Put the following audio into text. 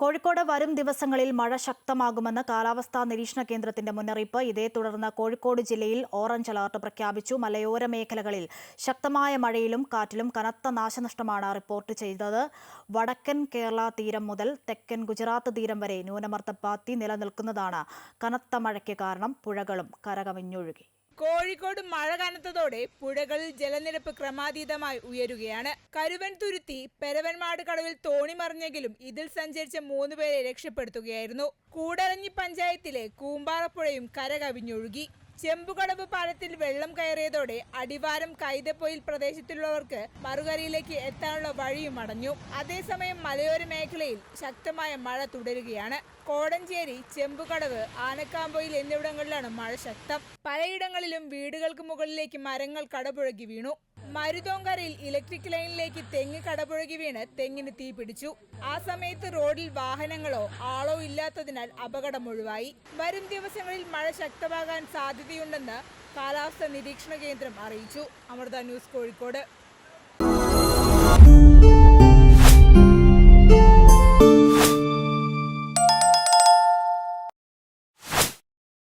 കോഴിക്കോട് വരും ദിവസങ്ങളിൽ മഴ ശക്തമാകുമെന്ന് കാലാവസ്ഥാ നിരീക്ഷണ കേന്ദ്രത്തിന്റെ മുന്നറിയിപ്പ്. ഇതേ തുടർന്ന് കോഴിക്കോട് ജില്ലയിൽ ഓറഞ്ച് അലർട്ട് പ്രഖ്യാപിച്ചു. മലയോര മേഖലകളിൽ ശക്തമായ മഴയിലും കാറ്റിലും കനത്ത നാശനഷ്ടമാണ് റിപ്പോർട്ട് ചെയ്തത്. വടക്കൻ കേരള തീരം മുതൽ തെക്കൻ ഗുജറാത്ത് തീരം വരെ ന്യൂനമർദ്ദപാത്തി നിലനിൽക്കുന്നതാണ് കനത്ത മഴയ്ക്ക് കാരണം. പുഴകളും കരകവിഞ്ഞൊഴുകി. കോഴിക്കോട് മഴ കനത്തതോടെ പുഴകളിൽ ജലനിരപ്പ് ക്രമാതീതമായി ഉയരുകയാണ്. കരുവൻ തുരുത്തി പെരവൻമാട് കടവിൽ തോണി മറിഞ്ഞെങ്കിലും ഇതിൽ സഞ്ചരിച്ച മൂന്നുപേരെ രക്ഷപ്പെടുത്തുകയായിരുന്നു. കൂടരഞ്ഞി പഞ്ചായത്തിലെ കൂമ്പാറപ്പുഴയും കരകവിഞ്ഞൊഴുകി. ചെമ്പുകടവ് പാലത്തിൽ വെള്ളം കയറിയതോടെ അടിവാരം കൈതപ്പൊയിൽ പ്രദേശത്തുള്ളവർക്ക് മറുകരയിലേക്ക് എത്താനുള്ള വഴിയും അടഞ്ഞു. അതേസമയം മലയോര മേഖലയിൽ ശക്തമായ മഴ തുടരുകയാണ്. കോടഞ്ചേരി ചെമ്പുകടവ് ആനക്കാമ്പൊയിൽ എന്നിവിടങ്ങളിലാണ് മഴ ശക്തം. പലയിടങ്ങളിലും വീടുകൾക്ക് മുകളിലേക്ക് മരങ്ങൾ കടപുഴകി വീണു. മരുതോങ്കരയിൽ ഇലക്ട്രിക് ലൈനിലേക്ക് തെങ്ങ് കടപുഴകി വീണ് തെങ്ങിന് തീ പിടിച്ചു. ആ സമയത്ത് റോഡിൽ വാഹനങ്ങളോ ആളോ ഇല്ലാത്തതിനാൽ അപകടം ഒഴിവായി. വരും ദിവസങ്ങളിൽ മഴ ശക്തമാകാൻ സാധ്യതയുണ്ടെന്ന് കാലാവസ്ഥാ നിരീക്ഷണ കേന്ദ്രം അറിയിച്ചു. അമൃത ന്യൂസ് കോഴിക്കോട്.